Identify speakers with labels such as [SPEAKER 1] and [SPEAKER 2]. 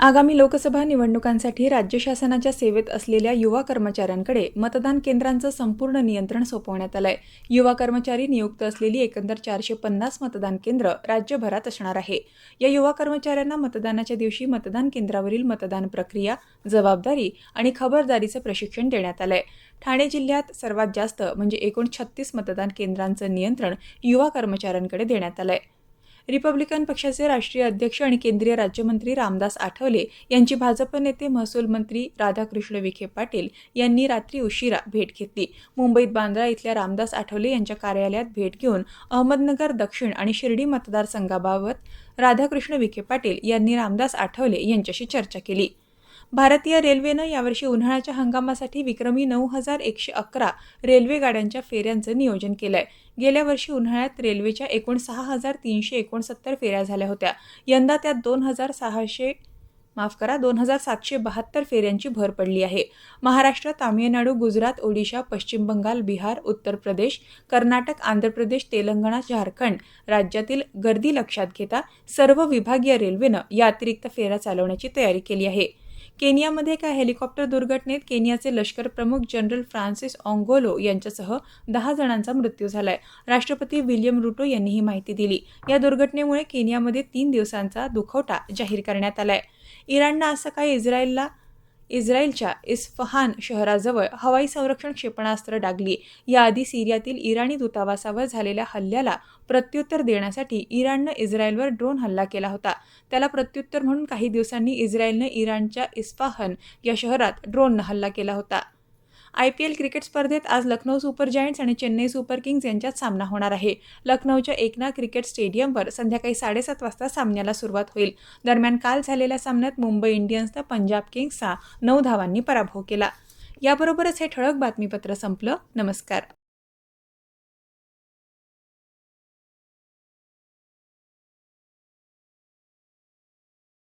[SPEAKER 1] आगामी लोकसभा निवडणुकांसाठी राज्य शासनाच्या सेवेत असलेल्या युवा कर्मचाऱ्यांकडे मतदान केंद्रांचं संपूर्ण नियंत्रण सोपवण्यात आलंय. युवा कर्मचारी नियुक्त असलेली एकंदर चारशे पन्नास मतदान केंद्र राज्यभरात असणार आहे. या युवा कर्मचाऱ्यांना मतदानाच्या दिवशी मतदान केंद्रावरील मतदान प्रक्रिया जबाबदारी आणि खबरदारीचं प्रशिक्षण देण्यात आलंय. ठाणे जिल्ह्यात सर्वात जास्त म्हणजे एकूण छत्तीस मतदान केंद्रांचं नियंत्रण युवा कर्मचाऱ्यांकडे देण्यात आलंय. रिपब्लिकन पक्षाचे राष्ट्रीय अध्यक्ष आणि केंद्रीय राज्यमंत्री रामदास आठवले यांची भाजप नेते महसूल मंत्री राधाकृष्ण विखे पाटील यांनी रात्री उशिरा भेट घेतली. मुंबईत बांद्रा इथल्या रामदास आठवले यांच्या कार्यालयात भेट घेऊन अहमदनगर दक्षिण आणि शिर्डी मतदारसंघाबाबत राधाकृष्ण विखे पाटील यांनी रामदास आठवले यांच्याशी चर्चा केली. भारतीय रेल्वेनं यावर्षी उन्हाळ्याच्या हंगामासाठी विक्रमी नऊ हजार एकशे अकरा रेल्वे गाड्यांच्या फेऱ्यांचं नियोजन केलं आहे गेल्या वर्षी उन्हाळ्यात रेल्वेच्या एकूण सहा हजार तीनशे एकोणसत्तर फेऱ्या झाल्या होत्या. यंदा त्यात दोन हजार सहाशे माफ करा दोन हजार सातशे बहात्तर फेऱ्यांची भर पडली आहे. महाराष्ट्र तामिळनाडू गुजरात ओडिशा पश्चिम बंगाल बिहार उत्तर प्रदेश कर्नाटक आंध्र प्रदेश तेलंगणा झारखंड राज्यातील गर्दी लक्षात घेता सर्व विभागीय रेल्वेनं या अतिरिक्त फेऱ्या चालवण्याची तयारी केली आहे. केनियामध्ये एका हेलिकॉप्टर दुर्घटनेत केनियाचे लष्कर प्रमुख जनरल फ्रान्सिस ऑंगोलो यांच्यासह दहा जणांचा मृत्यू झालाय. राष्ट्रपती विल्यम रुटो यांनी ही माहिती दिली. या दुर्घटनेमुळे केनियामध्ये तीन दिवसांचा दुखवटा जाहीर करण्यात आलाय. इराणनं आज सकाळी इस्रायलला इस्रायलच्या इस्फहान शहराजवळ हवाई संरक्षण क्षेपणास्त्र डागली. याआधी सिरियातील इराणी दूतावासावर झालेल्या हल्ल्याला प्रत्युत्तर देण्यासाठी इराणनं इस्रायलवर ड्रोन हल्ला केला होता. त्याला प्रत्युत्तर म्हणून काही दिवसांनी इस्रायलनं इराणच्या इस्फाहन या शहरात ड्रोननं हल्ला केला होता. आय पी एल क्रिकेट स्पर्धेत आज लखनौ सुपर जायंट्स आणि चेन्नई सुपर किंग्ज यांच्यात सामना होणार आहे. लखनौच्या एकना क्रिकेट स्टेडियमवर संध्याकाळी साडेसात वाजता सामन्याला सुरुवात होईल. दरम्यान काल झालेल्या सामन्यात मुंबई इंडियन्सनं पंजाब किंग्सचा नऊ धावांनी पराभव केला. याबरोबरच हे ठळक बातमीपत्र संपलं. नमस्कार.